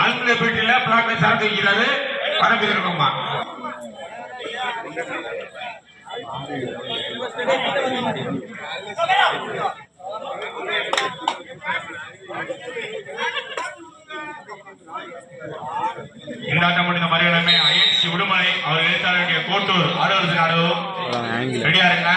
ஆழ்நிலை பெட்டியில பிளாக்ல சரக்கு வைக்கிறாரு பரப்பி இருக்குமா? இந்த ஆட்டம் முடிந்த மறுகணமே. ஐஎன்சி உடுமலை அவர் எழுத்தாள வேண்டிய கோட்டூர். ஆடவர் நாடு ரெடியா இருங்க.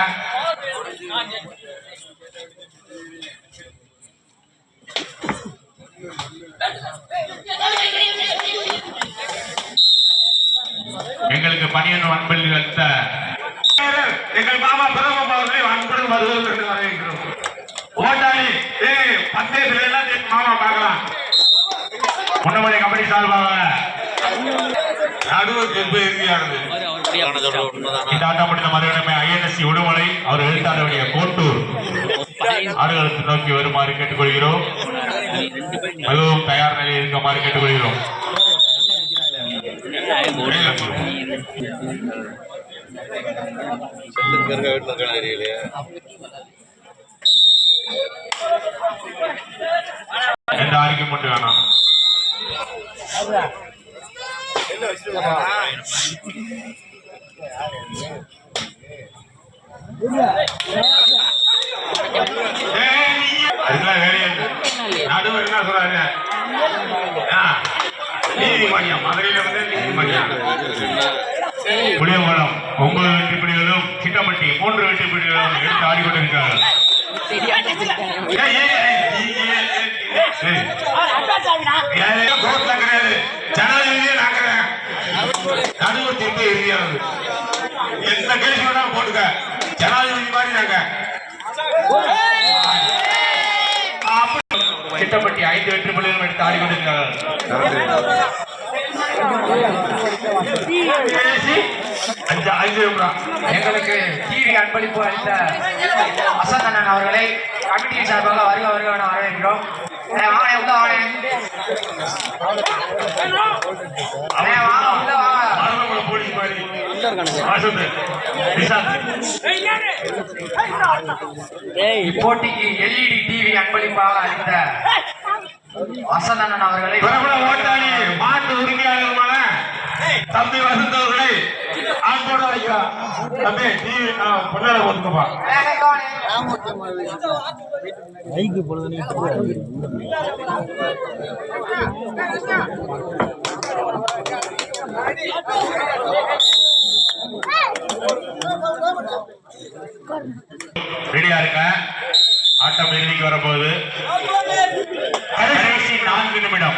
எங்களுக்கு பணியன் அன்பில் வைத்த எங்கள் மாமா பிரதம அவர்களை அன்புடன் வருவது என்று வரவேற்கிறோம். ஓட்டாளி ஏய் பந்தயத்தில் எல்லாம் என் மாமா பார்க்கலாம். முன்னமலை கபடி சார்பாக நடுவர் தென்பு இறுதியானது இந்த ஆட்டம் முடிந்த மறுகணமே ஐஎன்எஸ்சி உடுமலை அவர் எழுத்தாளருடைய கோட்டூர். ஆடுகளத்தை நோக்கி வருமாறு கேட்டுக்கொள்கிறோம். மிகவும் தயார் நிலையில் இருக்குமாறு கேட்டுக்கொள்கிறோம். எந்த அறிக்கை மட்டும் வேணாம். ஏய், அதெல்லாம் வேலையே நடுவர் என்ன சொல்றாரு? ஆ, நீதிமன்றம். மதுரையில வந்து நீதிமன்றம். புளியங்குளம். ஒன்பது வெற்றி பிடிகளும் சிட்டப்பட்டி மூன்று வெற்றி பிடிகளும் எடுத்து ஆடிக்கொண்டிருக்கிறார்கள். யாரையும் கிடையாது. ஜனாதிபதியே நாங்கிறேன் நடுவர் தீர்ப்பு இறுதியானது எந்த கேள்வி வேணாலும் போட்டுக்க. ஜனாதிபதி மாதிரி நாங்க. கிட்டப்பட்டி ஐந்து வெற்றி புள்ளிகளும் எடுத்து ஆடிக்கொண்டிருக்கிறார்கள் பேசி எங்களுக்கு டிவி அன்பளிப்பு அளித்த அசந்தண்ணன் அவர்களை கமிட்டியின் சார்பாக வருக வருக என வரவேற்கிறோம். அண்ணே, வாங்க உள்ள வாங்க. அண்ணே, வாங்க உள்ள வாங்க. போலீஸ் மாதிரி. வாசுது நிசாந்த் இப்போட்டிக்கு எல்இடி டிவி அன்பளிப்பாக அளித்த வசந்தண்ணன் அவர்களை பிரபல ஓட்டாளி மாட்டு உரிமையாளருமான தம்பி வசந்த் அவர்களை தம்பி போட்டுக்கப்பா. ரெடியா இருக்க? ஆட்டம் இறுதிக்கு வரப்போகுது. கடைசி நான்கு நிமிடம்.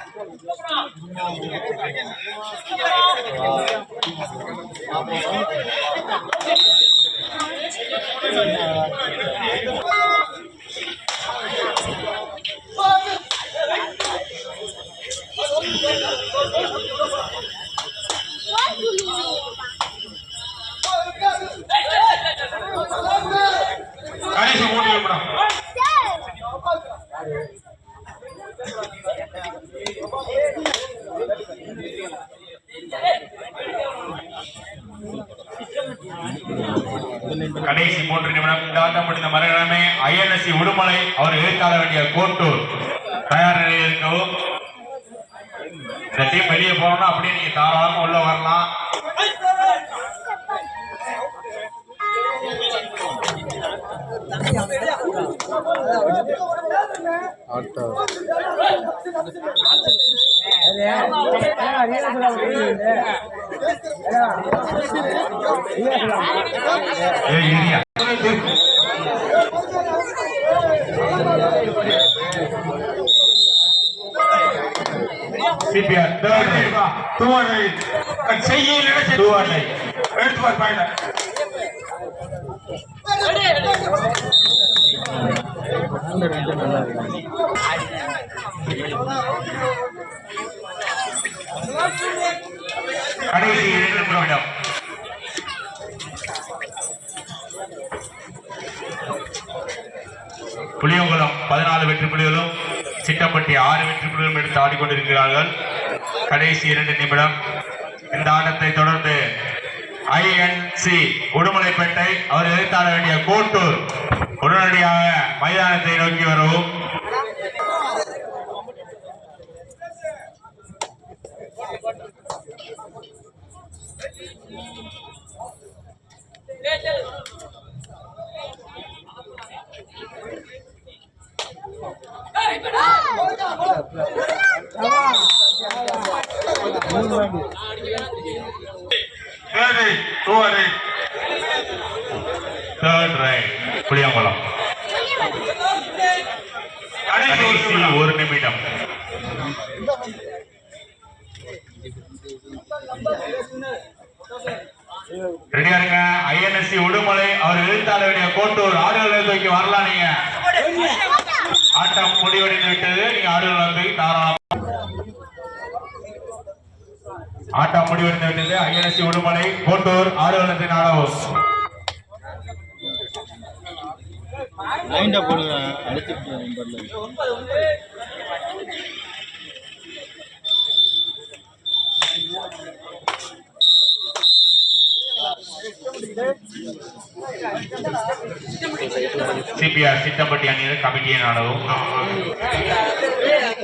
கடைசி மூன்று நிமிடம் கடைசி மூன்று நிமிடம் முடிந்த மறுகிழமை ஐஎன்எஸ்சி உடுமலை அவர் எதிர்த்தாள வேண்டிய கோட்டூர். தயார் நிலையில் இருக்கவும். இந்த டீம் வெளியே போகணும்னா அப்படியே நீங்க தாராளமா உள்ள வரலாம். ஆட்டோ ஏரியா ಸಿಪಿಆರ್ you ತುವಣಿ ಕಚ್ಚಯ್ಯ ನಡೆಸಿ ತುವಣಿ ಎಡ್ತು ಬಾರ್ ಪಾಯ್ನ ಅಂದ್ರೆ போட்டி ஆறு வெற்றி புள்ளிகளும் எடுத்து ஆடிக்கொண்டிருக்கிறார்கள். கடைசி இரண்டு நிமிடம். இந்த ஆட்டத்தை தொடர்ந்து ஐஎன்சி உடுமலைப்பேட்டை அவர் எதிர்த்தாட வேண்டிய கோட்டூர். உடனடியாக மைதானத்தை நோக்கி வரவும். ரைட் புளியங்குளம் கடைசி ஒரு நிமிடம். ரெடியா இருங்க. ஐஎன்எஸ்சி உடுமலை அவர் எழுத்தாள வேண்டிய கோட்டூர் ஆடுகள் தூக்கி வரலாம் நீங்க. ஆட்டம் முடிவடைந்து விட்டது நீங்க ஆடுகள் வந்து தாராளம் ஆட்டம் முடிவடைந்து விட்டது. ஐஎன்எஸ்சி உடுமலை கோட்டூர் அடிச்சுட்டு நம்பர்ல சிபிஆர் சித்தப்பட்டி அணியில் கமிட்டியை நாடவும்